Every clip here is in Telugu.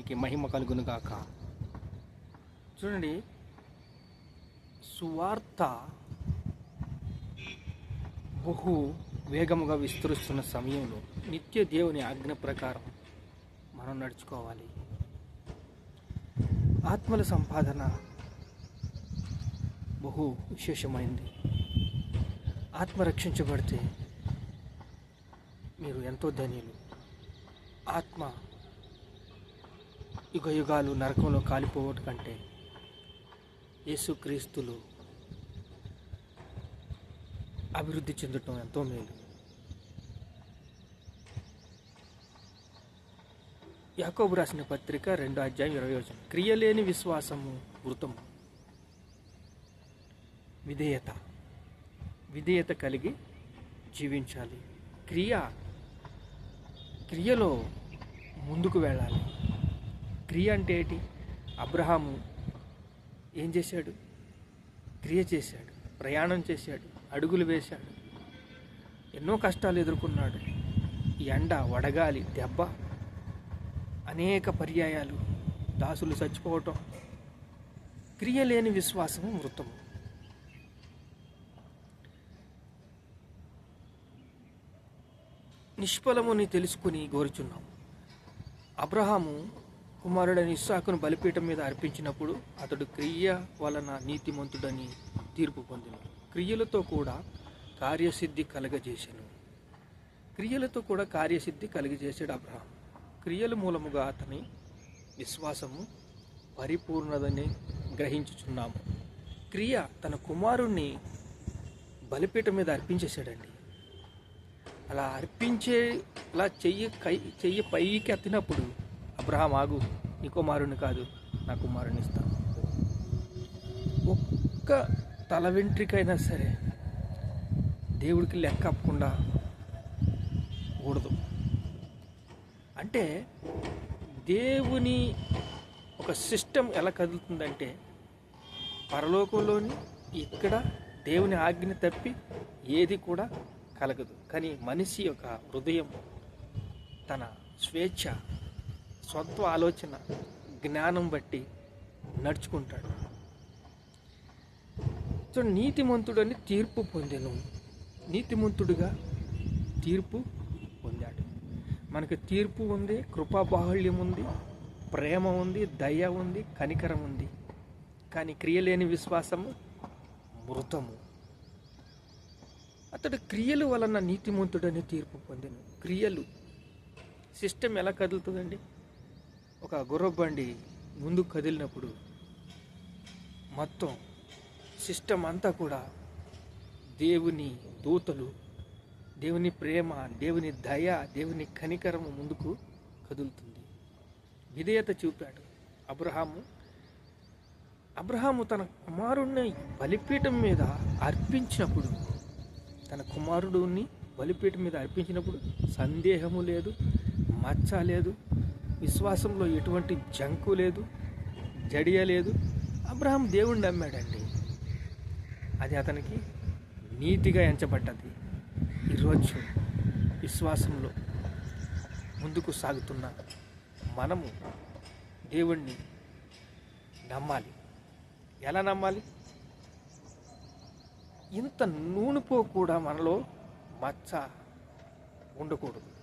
నీకు మహిమ కలుగును గాక. చూడండి. సువార్త బహు వేగముగా విస్తరిస్తున్న సమయంలో నిత్య దేవుని ఆజ్ఞ ప్రకారం మనం నడుచుకోవాలి. ఆత్మల సంపాదన బహు విశేషమైంది. ఆత్మ రక్షించబడితే మీరు ఎంతో ధన్యులు. ఆత్మ యుగ యుగాలు నరకంలో కాలిపోవటం కంటే యేసుక్రీస్తులు అభివృద్ధి చెందటం ఎంతో మేలు. యాకోబు రాసిన పత్రిక రెండో అధ్యాయం ఇరవై వచ్చిన క్రియలేని విశ్వాసము వృతము విధేయత. విధేయత కలిగి జీవించాలి. క్రియ క్రియలో ముందుకు వెళ్ళాలి. క్రియ అంటే ఏంటి? అబ్రహాము ఏం చేశాడు? క్రియ చేశాడు ప్రయాణం చేశాడు అడుగులు వేశాడు ఎన్నో కష్టాలు ఎదుర్కొన్నాడు. ఎండ వడగాలి దెబ్బ అనేక పర్యాయాలు దాసులు చచ్చిపోవటం క్రియ లేని విశ్వాసము మృతము నిష్ఫలముని తెలుసుకుని గోరుచున్నాము అబ్రహాము కుమారుడని ఇస్సాకును బలిపీఠం మీద అర్పించినప్పుడు అతడు క్రియ వలన నీతిమంతుడని తీర్పు పొందిను. క్రియలతో కూడా కార్యసిద్ధి కలగజేశాను క్రియలతో కూడా కార్యసిద్ధి కలుగజేసాడు అబ్రహాం. క్రియల మూలముగా అతని విశ్వాసము పరిపూర్ణదని గ్రహించుచున్నాము. క్రియ తన కుమారుణ్ణి బలిపీఠం మీద అర్పించేశాడండి. అలా అర్పించేలా చెయ్యి కై చెయ్యి పైకి ఎత్తినప్పుడు అబ్రహాం ఆగు. నీ కుమారుని కాదు నా కుమారుని ఇస్తాను ఒక్క తల వెంట్రికైనా సరే దేవుడికి లెక్క అప్పకుండా కూడదు అంటే దేవుని ఒక సిస్టమ్ ఎలా కదులుతుందంటే పరలోకంలోని ఇక్కడ దేవుని ఆజ్ఞ తప్పి ఏది కూడా కలగదు. కానీ మనిషి యొక్క హృదయం తన స్వేచ్ఛ సొంత ఆలోచన జ్ఞానం బట్టి నడుచుకుంటాడు. సో నీతిమంతుడని తీర్పు పొందెను నీతిమంతుడుగా తీర్పు పొందాడు. మనకు తీర్పు ఉంది కృపాబాహుళ్యం ఉంది ప్రేమ ఉంది దయ ఉంది కనికరం ఉంది. కానీ క్రియలేని విశ్వాసము మృతము. అతడు క్రియలు వలన నీతిమంతుడని తీర్పు పొందాను. క్రియలు. సిస్టమ్ ఎలా కదులుతుందండి? ఒక గుర్రబండి ముందుకు కదిలినప్పుడు మొత్తం సిస్టమ్ అంతా కూడా దేవుని దూతలు దేవుని ప్రేమ దేవుని దయ దేవుని కనికరము ముందుకు కదులుతుంది. విధేయత చూపాడు అబ్రహాము. అబ్రహాము తన కుమారుణ్ణి బలిపీఠం మీద అర్పించినప్పుడు తన కుమారుడుని బలిపీఠం మీద అర్పించినప్పుడు సందేహము లేదు మచ్చ లేదు విశ్వాసంలో ఎటువంటి జంకు లేదు జడియ లేదు. అబ్రహాం దేవుణ్ణి నమ్మాడండి. అది అతనికి నీతిగా ఎంచబడ్డది. ఈరోజు విశ్వాసంలో ముందుకు సాగుతున్న మనము దేవుణ్ణి నమ్మాలి. ఎలా నమ్మాలి? ఇంత నూనెపో కూడా మనలో మచ్చ ఉండకూడదు.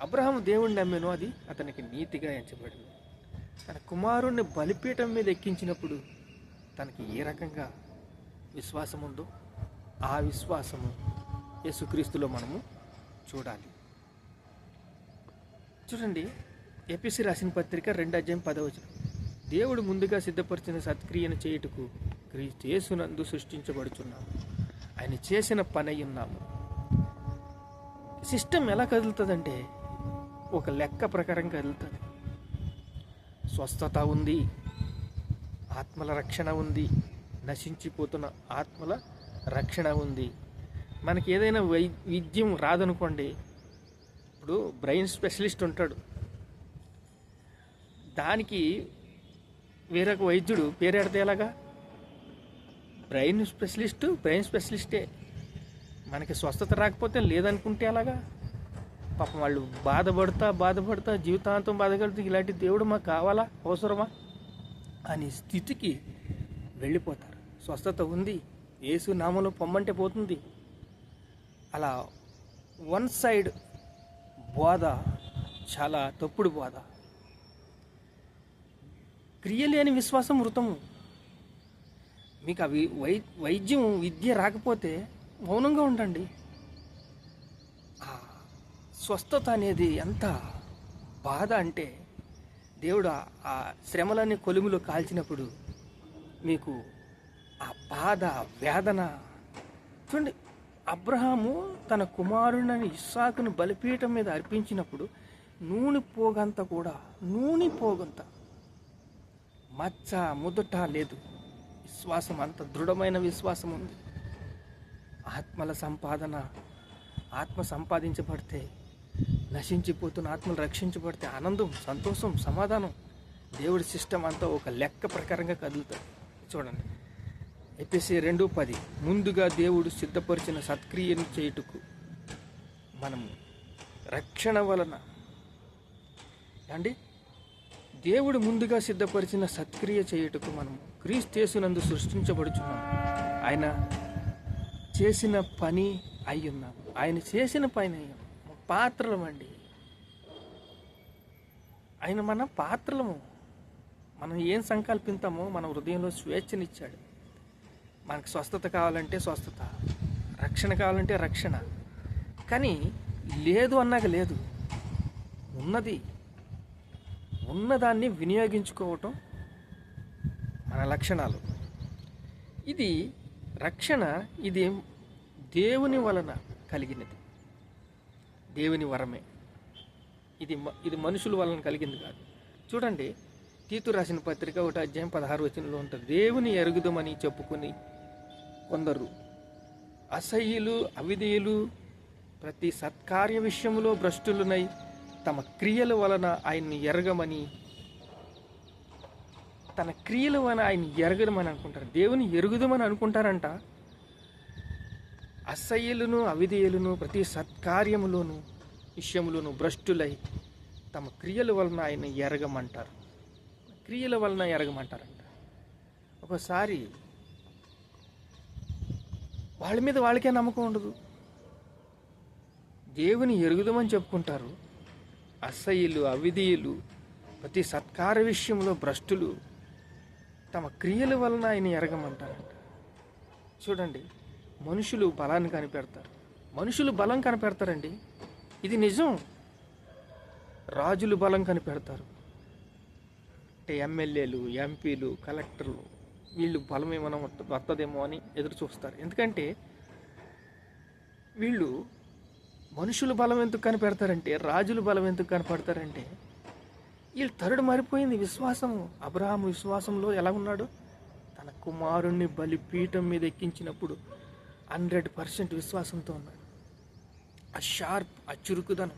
అబ్రహాం దేవుణ్ణి నమ్మెను అది అతనికి నీతిగా ఎంచబడింది. తన కుమారుణ్ణి బలిపీఠం మీద ఎక్కించినప్పుడు తనకి ఏ రకంగా విశ్వాసం ఉందో ఆ విశ్వాసము యేసుక్రీస్తులో మనము చూడాలి. చూడండి ఎపిసి రాసిన పత్రిక రెండు అధ్యాయం పదవచనం దేవుడు ముందుగా సిద్ధపరిచిన సత్క్రియను చేయుటకు క్రీస్తు యేసునందు సృష్టించబడుచున్నాము. ఆయన చేసిన పని ఉన్నాము. సిస్టమ్ ఎలా కదులుతుందంటే ఒక లెక్క ప్రకారం కదులుతుంది. స్వస్థత ఉంది ఆత్మల రక్షణ ఉంది నశించిపోతున్న ఆత్మల రక్షణ ఉంది. మనకి ఏదైనా వై విద్యం రాదనుకోండి ఇప్పుడు బ్రెయిన్ స్పెషలిస్ట్ ఉంటాడు. దానికి వేరొక వైద్యుడు పేరెడితే ఎలాగా? బ్రెయిన్ స్పెషలిస్టు బ్రెయిన్ స్పెషలిస్టే. మనకి స్వస్థత రాకపోతే లేదనుకుంటే ఎలాగా? పాపం వాళ్ళు బాధపడతా బాధపడతా జీవితాంతం బాధపడుతూ ఇలాంటి దేవుడు మాకు కావాలా? అవసరమా? అనే స్థితికి వెళ్ళిపోతారు. స్వస్థత ఉంది. ఏసు నామంలో పొమ్మంటే పోతుంది. అలా వన్ సైడ్ బోధ చాలా తప్పుడు బోధ. క్రియలేని విశ్వాసం మృతము మీకు అవి వై వైద్యం విద్య రాకపోతే మౌనంగా ఉండండి. స్వస్థత అనేది ఎంత బాధ అంటే దేవుడు ఆ- శ్రమలని కొలుములో కాల్చినప్పుడు మీకు ఆ బాధ వేదన. చూడండి అబ్రహాము తన కుమారుని ఇస్సాకును బలిపీఠం మీద అర్పించినప్పుడు నూనె పోగంత కూడా నూనె పోగంత. మచ్చ ముదుట లేదు. విశ్వాసం అంత దృఢమైన విశ్వాసం ఉంది. ఆత్మల సంపాదన ఆత్మ సంపాదించబడితే నశించిపోతున్న ఆత్మలు రక్షించబడితే ఆనందం సంతోషం సమాధానం. దేవుడి సిస్టమ్ అంతా ఒక లెక్క ప్రకారంగా కదులుతుంది చూడండి. ఎపిసి రెండు పది. ముందుగా దేవుడు సిద్ధపరిచిన సత్క్రియను చేయుటకు మనము రక్షణ వలన. అండి దేవుడు ముందుగా సిద్ధపరిచిన సత్క్రియ చేయుటకు మనము క్రీస్తేసునందు సృష్టించబడుచున్నాం. ఆయన చేసిన పని అయ్యున్నాం. ఉన్నాము ఆయన చేసిన పని అయ్యాం పాత్రలం అండి ఆయన మన పాత్రలము మనం ఏం సంకల్పిస్తామో మన హృదయంలో స్వేచ్ఛనిచ్చాడు. మనకు స్వస్థత కావాలంటే స్వస్థత రక్షణ కావాలంటే రక్షణ. కానీ లేదు అన్నాక లేదు. ఉన్నది ఉన్నదాన్ని వినియోగించుకోవటం మన లక్షణాలు. ఇది రక్షణ ఇది దేవుని వలన కలిగినది. దేవుని వరమే. ఇది మ- ఇది మనుషుల వలన కలిగింది కాదు. చూడండి తీతు రాసిన పత్రిక ఒకటి అధ్యాయం పదహారు వచనంలో ఉంటుంది. దేవుని ఎరుగుదమని చెప్పుకుని కొందరు అసహ్యులు అవిధేయులు ప్రతి సత్కార్య విషయంలో భ్రష్టులునై తమ క్రియల వలన ఆయన్ని ఎరగమని తన క్రియల వలన ఆయన ఎరగడమని అనుకుంటారు. దేవుని ఎరుగుదమని అనుకుంటారంట. అసహ్యులను అవిధేయులను ప్రతి సత్కార్యములోను విషయములోను భ్రష్టులై తమ క్రియల వలన ఆయన ఎరగమంటారు. క్రియల వలన ఎరగమంటారంట. ఒకసారి వాళ్ళ మీద వాళ్ళకే నమ్మకం ఉండదు. దేవుని ఎరుగుదమని చెప్పుకుంటారు. అసహ్యులు అవిధేయులు ప్రతి సత్కార విషయంలో భ్రష్టులు తమ క్రియల వలన ఆయన ఎరగమంటారంట. చూడండి మనుషులు బలాన్ని కనిపెడతారు. మనుషులు బలం కనిపెడతారండి? ఇది నిజం. రాజులు బలం కనిపెడతారు. అంటే ఎమ్మెల్యేలు ఎంపీలు కలెక్టర్లు వీళ్ళు బలం ఏమైనా వస్తుందేమో వత్తదేమో అని ఎదురు చూస్తారు. ఎందుకంటే వీళ్ళు మనుషులు బలం ఎందుకు కనిపెడతారంటే రాజులు బలం ఎందుకు కనపడతారంటే వీళ్ళు తరుడు మారిపోయింది విశ్వాసము. అబ్రహాము విశ్వాసంలో ఎలా ఉన్నాడు? తన కుమారుణ్ణి బలిపీఠం మీద ఎక్కించినప్పుడు హండ్రెడ్ పర్సెంట్ విశ్వాసంతో ఉన్నాడు. ఆ షార్ప్ ఆ చురుకుదనం.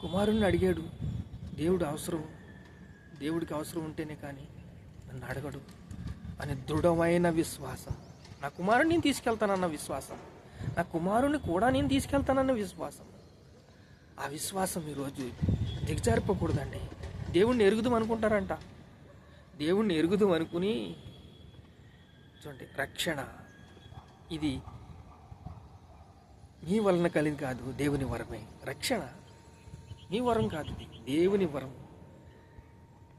కుమారుణ్ణి అడిగాడు దేవుడు అవసరం దేవుడికి అవసరం ఉంటేనే కానీ నన్ను అడగడు. అని దృఢమైన విశ్వాసం. నా కుమారుని నేను తీసుకెళ్తానన్న విశ్వాసం. నా కుమారుని కూడా నేను తీసుకెళ్తానన్న విశ్వాసం. ఆ విశ్వాసం ఈరోజు దిగజారిపోకూడదండి. దేవుణ్ణి ఎరుగుదాం అనుకుంటారంట. దేవుణ్ణి ఎరుగుదాం అనుకుని చూడండి రక్షణ ఇది మీ వలన కలిగి కాదు దేవుని వరమే. రక్షణ మీ వరం కాదు దేవుని వరం.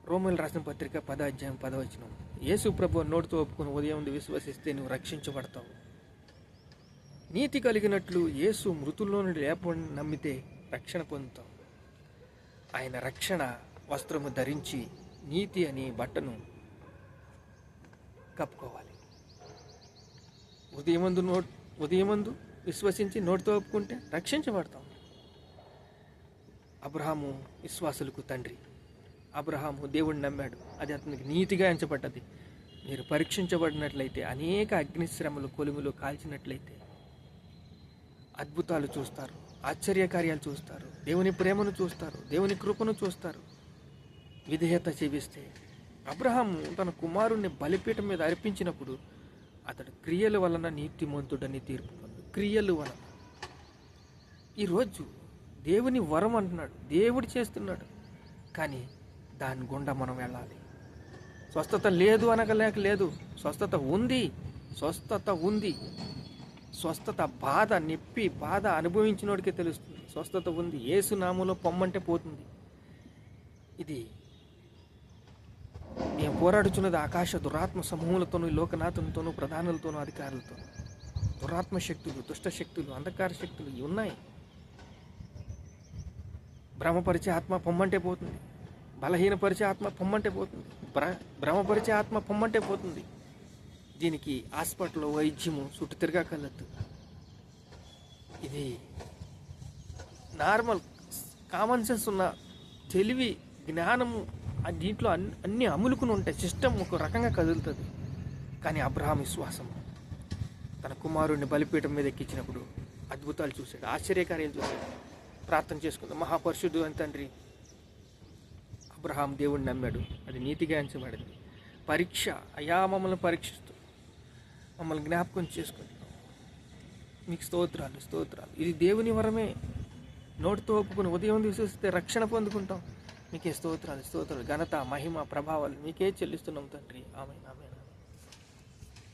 రోమిల్ రాసిన పత్రిక పదాధ్యాయం పదవచనం. యేసు ప్రభు నోటితో ఒప్పుకుని ఉదయం నుండి విశ్వసిస్తే నువ్వు రక్షించబడతావు. నీతి కలిగినట్లు యేసు మృతుల్లో నుండి లేపని నమ్మితే రక్షణ పొందుతావు. ఆయన రక్షణ వస్త్రము ధరించి నీతి అనే బట్టను కప్పుకోవాలి. ఉదయమందు నోట్ ఉదయమందు విశ్వసించి నోటితో ఒప్పుకుంటే రక్షించబడతాం. అబ్రహాము విశ్వాసులకు తండ్రి. అబ్రహాము దేవుడిని నమ్మాడు. అది అతనికి నీతిగా ఎంచబడ్డది. మీరు పరీక్షించబడినట్లయితే అనేక అగ్నిశ్రమలు కొలుములు కాల్చినట్లయితే అద్భుతాలు చూస్తారు ఆశ్చర్యకార్యాలు చూస్తారు దేవుని ప్రేమను చూస్తారు దేవుని కృపను చూస్తారు. విధేయత చేపిస్తే అబ్రహాము తన కుమారుణ్ణి బలిపీఠం మీద అర్పించినప్పుడు అతడు క్రియల వలన నీతిమంతుడని తీర్పు పొందు. క్రియలు వలన. ఈరోజు దేవుని వరం అంటున్నాడు. దేవుడు చేస్తున్నాడు. కానీ దాని గుండా మనం వెళ్ళాలి. స్వస్థత లేదు అనగలేక లేదు. స్వస్థత ఉంది. స్వస్థత ఉంది. స్వస్థత బాధ నొప్పి బాధ అనుభవించినోడికే తెలుస్తుంది. స్వస్థత ఉంది. ఏసునామంలో పొమ్మంటే పోతుంది. ఇది పోరాడుచున్నది ఆకాశ దురాత్మ సమూహములతోనూ లోకనాథులతోనూ ప్రధానులతోనూ అధికారులతో దురాత్మ శక్తులు దుష్ట శక్తులు అంధకార శక్తులు ఇవి ఉన్నాయి. భ్రమపరిచే ఆత్మ పొమ్మంటే పోతుంది. బలహీనపరిచే ఆత్మ పొమ్మంటే పోతుంది. భ్ర భ్రమపరిచే ఆత్మ పొమ్మంటే పోతుంది. దీనికి హాస్పిటల్ వైద్యము చుట్టూ తిరగకలద్దు ఇది నార్మల్ కామన్ సెన్స్ ఉన్న తెలివి జ్ఞానము దీంట్లో అన్ని అన్ని అములుకుని ఉంటాయి సిస్టమ్ ఒక రకంగా కదులుతుంది. కానీ అబ్రహాం విశ్వాసం. తన కుమారుడిని బలిపీఠం మీద ఎక్కించినప్పుడు అద్భుతాలు చూశాడు. ఆశ్చర్యకార్యాలు చూశాడు. ప్రార్థన చేసుకుందాం. మహాపరిశుద్ధు అని తండ్రి. అబ్రహాం దేవుడిని నమ్మాడు. అది నీతిగా ఎంచబడింది. పరీక్ష. అయా మమ్మల్ని పరీక్షిస్తూ. మమ్మల్ని జ్ఞాపకం చేసుకుంటున్నాం మీకు స్తోత్రాలు స్తోత్రాలు. ఇది దేవుని వరమే. నోటితో ఒప్పుకుని ఉదయం విశ్వసిస్తే రక్షణ పొందుకుంటాం. మీకే స్తోత్రాలు స్తోత్రాలు. ఘనత మహిమ ప్రభావాలు మీకే చెల్లిస్తున్నాం తండ్రి. ఆమె ఆమె